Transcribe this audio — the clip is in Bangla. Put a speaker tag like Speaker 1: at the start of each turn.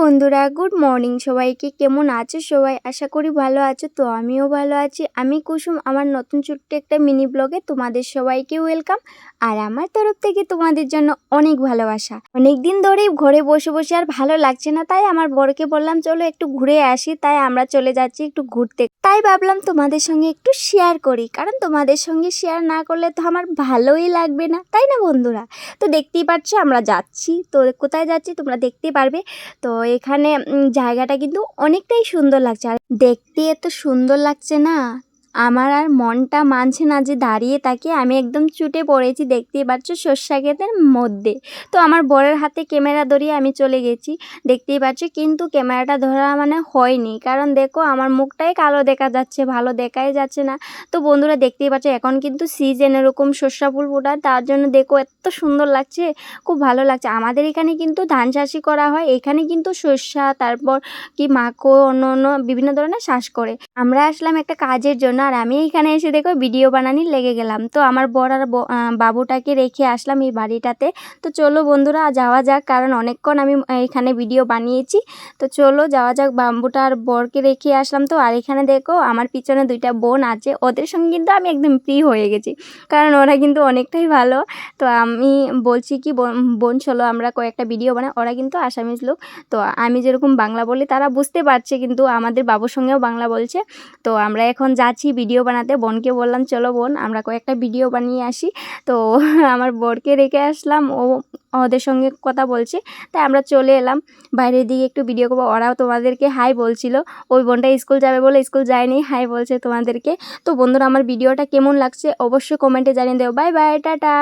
Speaker 1: বন্ধুরা গুড মর্নিং সবাইকে কেমন আছো? সবাই আশা করি ভালো আছো, তো আমিও ভালো আছি। আমি কুসুম, আমার নতুন ছোট্ট একটা মিনি ব্লগে তোমাদের সবাইকে ওয়েলকাম আর আমার তরফ থেকে তোমাদের জন্য অনেক ভালোবাসা। অনেক দিন ধরেই ঘরে বসে বসে আর ভালো লাগছে না, তাই আমার বরকে বললাম, চলো একটু ঘুরে আসি। তাই আমরা চলে যাচ্ছি একটু ঘুরতে। তাই ভাবলাম তোমাদের সঙ্গে একটু শেয়ার করি। কারণ তোমাদের সঙ্গে শেয়ার না করলে তো আমার ভালোই লাগবে না, তাই না বন্ধুরা? তো দেখতেই পাচ্ছ আমরা যাচ্ছি। তো কোথায় যাচ্ছি তোমরা দেখতে পারবে। তো এখানে জায়গাটা কিন্তু অনেকটাই সুন্দর লাগছে। আর দেখতে এত সুন্দর লাগছে না। আমার আর মনটা মানছে না যে দাঁড়িয়ে তাকে আমি একদম চুটে পড়েছি, দেখতেই পাচ্ছ সর্ষা ক্ষেতের মধ্যে। তো আমার বরের হাতে ক্যামেরা ধরিয়ে আমি চলে গেছি, দেখতেই পাচ্ছ কিন্তু ক্যামেরাটা ধরা মানে হয়নি। কারণ দেখো আমার মুখটাই কালো দেখা যাচ্ছে, ভালো দেখাই যাচ্ছে না। তো বন্ধুরা দেখতেই পাচ্ছ এখন কিন্তু সিজন এরকম সর্ষা ফুল ফোটায়, তার জন্য দেখো এত সুন্দর লাগছে, খুব ভালো লাগছে। আমাদের এখানে কিন্তু ধান চাষই করা হয়, এখানে কিন্তু সর্ষা, তারপর কি মাকো অন্য অন্য বিভিন্ন ধরনের চাষ করে। আমরা আসলাম একটা কাজের জন্য আর আমি এখানে এসে দেখো ভিডিও বানানি লেগে গেলাম। তো আমার বর আর বাবুটাকে রেখে আসলাম এই বাড়িটাতে। তো চলো বন্ধুরা, যাওয়া যাক, কারণ অনেকক্ষণ আমি এখানে ভিডিও বানিয়েছি। তো চলো যাওয়া যাক বাম্বুটা আর বরকে রেখে আসলাম। তো আর এখানে দেখো আমার পিছনে দুইটা বোন আছে। ওদের সঙ্গে কিন্তু আমি একদম ফ্রি হয়ে গেছি। কারণ ওরা কিন্তু অনেকটাই ভালো। তো আমি বলছি কি, বোন চলো আমরা কয়েকটা ভিডিও বানাই। ওরা কিন্তু আসামিজ লোক। তো আমি যেরকম বাংলা বলি, তারা বুঝতে পারছে কিন্তু আমাদের বাবুর সঙ্গেও বাংলা বলছে। তো আমরা এখন যাচ্ছি ভিডিও বানাতে। বোনকে বললাম, চলো বোন, আমরা কয়েকটা ভিডিও বানিয়ে আসি। তো আমার বোরকে রেখে আসলাম। ও ওদের সঙ্গে কথা বলছে। তাই আমরা চলে এলাম। বাইরের দিকে একটু ভিডিও করব। ওরাও তোমাদেরকে হাই বলছিল। ওই বোনটা স্কুল যাবে বলে স্কুল যায়নি। হাই বলছে তোমাদেরকে। তো বন্ধুরা, আমার ভিডিওটা কেমন লাগছে? অবশ্যই কমেন্টে জানিয়ে দেও। Bye bye tata.